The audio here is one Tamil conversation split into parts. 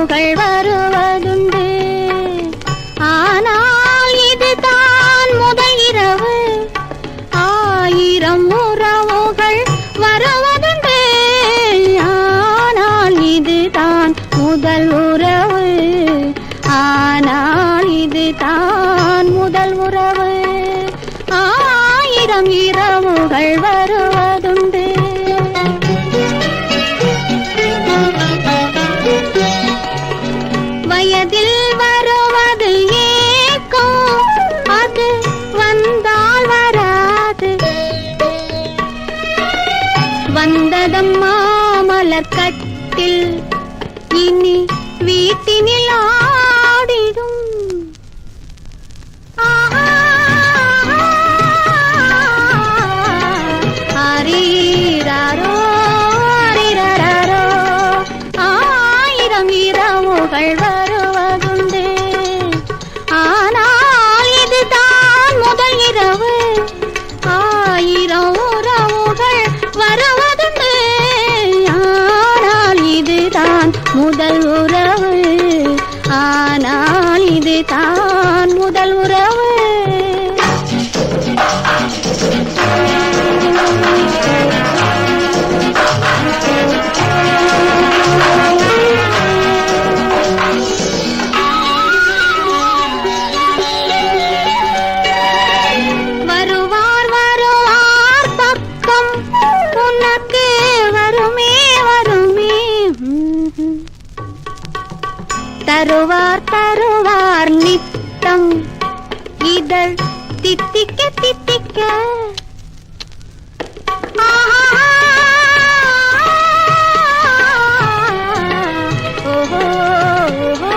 புகழ் வருவதுண்டு. ஆனால் இதுதான் முதல் இரவு. ஆயிரம் உறவுகள் வருவதுண்டு. ஆனால் இதுதான் முதல் உறவு. ஆனால் இதுதான் முதல் உறவு. ஆயிரம் இரவு வந்ததம்மா மலர் கட்டில் இனி सीता தருவார் தருவார் நித்தம் இதழ் தித்திக்க தித்திக்க ஆஹா. ஓஹோ, ஓஹோ.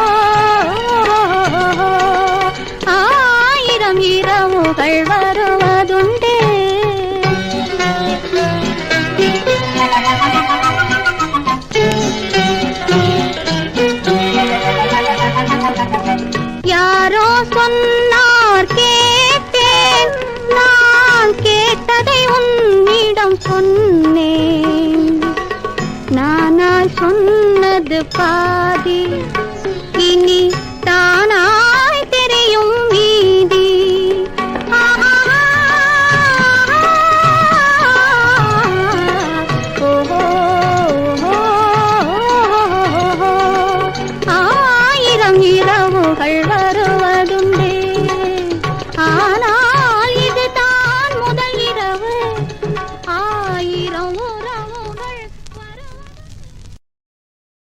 ஆயிரம் இரவுகள் வருவதுண்டு பாதி. இனி